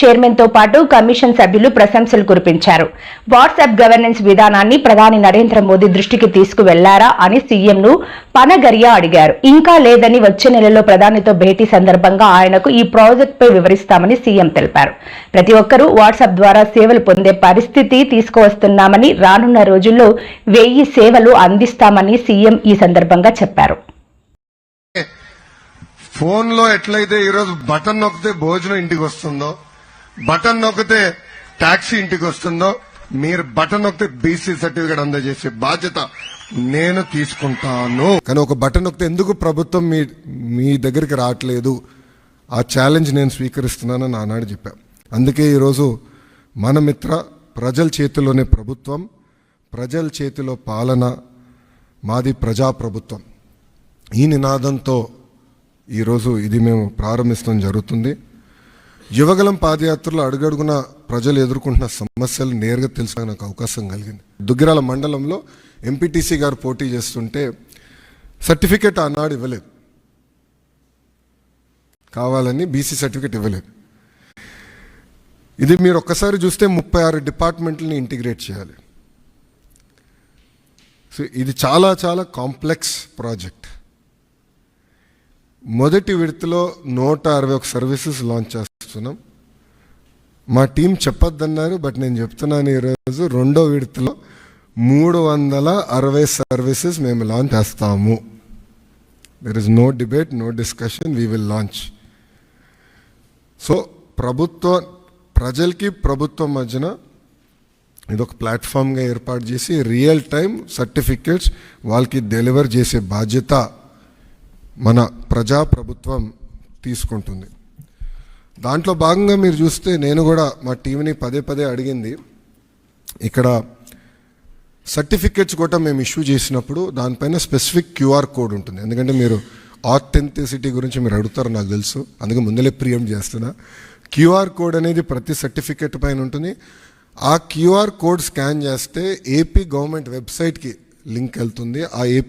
చైర్మన్తో పాటు కమిషన్ సభ్యులు ప్రశంసలు కురిపించారు. వాట్సాప్ గవర్నెన్స్ విధానాన్ని ప్రధాని నరేంద్ర మోదీ దృష్టికి తీసుకువెళ్ళారా అని సీఎం ను పనగరియా అడిగారు. ఇంకా లేదని వచ్చే నెలలో ప్రధానితో భేటీ సందర్భంగా ఆయనకు ఈ ప్రాజెక్టుపై వివరిస్తామని సీఎం తెలిపారు. ప్రతి ఒక్కరూ వాట్సాప్ ద్వారా సేవలు పొందే పరిస్థితి తీసుకువస్తున్నామని రానున్న రోజుల్లో వెయ్యి సేవలు అందిస్తామని సీఎం ఈ సందర్భంగా చెప్పారు. ఫోన్లో ఎట్లయితే ఈరోజు బటన్ నొక్కితే భోజనం ఇంటికి వస్తుందో బటన్ నొక్కితే ట్యాక్సీ ఇంటికి వస్తుందో మీరు బటన్ నొక్కితే బీసీ సర్టిఫికేట్ అందజేసే బాధ్యత నేను తీసుకుంటాను. కానీ ఒక బటన్ నొక్కితే ఎందుకు ప్రభుత్వం మీ మీ దగ్గరికి రావట్లేదు? ఆ ఛాలెంజ్ నేను స్వీకరిస్తున్నానని ఆనాడు చెప్పా. అందుకే ఈరోజు మన మిత్ర ప్రజల చేతిలోనే ప్రభుత్వం ప్రజల చేతిలో పాలన మాది ప్రజాప్రభుత్వం. ఈ నినాదంతో ఈరోజు ఇది మేము ప్రారంభించడం జరుగుతుంది. యువగలం పాదయాత్రలో అడుగడుగున ప్రజలు ఎదుర్కొంటున్న సమస్యలు నేరుగా తెలుసుకునే నాకు అవకాశం కలిగింది. దుగ్గిరాల మండలంలో ఎంపీటీసీ గారు పోటీ చేస్తుంటే సర్టిఫికేట్ ఆనాడు ఇవ్వలేదు. కావాలని బీసీ సర్టిఫికేట్ ఇవ్వలేదు. ఇది మీరు ఒక్కసారి చూస్తే ముప్పై ఆరు డిపార్ట్మెంట్లని ఇంటిగ్రేట్ చేయాలి. సో ఇది చాలా చాలా కాంప్లెక్స్ ప్రాజెక్ట్. మొదటి విడతలో నూట అరవై ఒక సర్వీసెస్ లాంచ్ చేస్తారు చేస్తున్నాం. మా టీం చెప్పొద్దన్నారు బట్ నేను చెప్తున్నాను ఈరోజు రెండో విడతలో మూడు వందల అరవై సర్వీసెస్ మేము లాంచ్ చేస్తాము. There is no debate no discussion we will launch so ప్రభుత్వ ప్రజలకి ప్రభుత్వం మధ్యన ఇది ఒక ప్లాట్ఫామ్గా ఏర్పాటు చేసి రియల్ టైం సర్టిఫికేట్స్ వాళ్ళకి డెలివర్ చేసే బాధ్యత మన ప్రజా ప్రభుత్వం తీసుకుంటుంది. దాంట్లో భాగంగా మీరు చూస్తే నేను కూడా మా టీంని పదే పదే అడిగింది. ఇక్కడ సర్టిఫికేట్స్ కూడా మేము ఇష్యూ చేసినప్పుడు దానిపైన స్పెసిఫిక్ క్యూఆర్ కోడ్ ఉంటుంది. ఎందుకంటే మీరు ఆథెంటిసిటీ గురించి మీరు అడుగుతారు నాకు తెలుసు. అందుకే ముందలే ప్రియం చేస్తున్నా. క్యూఆర్ కోడ్ అనేది ప్రతి సర్టిఫికేట్ పైన ఉంటుంది. ఆ క్యూఆర్ కోడ్ స్కాన్ చేస్తే ఏపీ గవర్నమెంట్ వెబ్సైట్కి లింక్ వెళ్తుంది. ఆ ఏపీ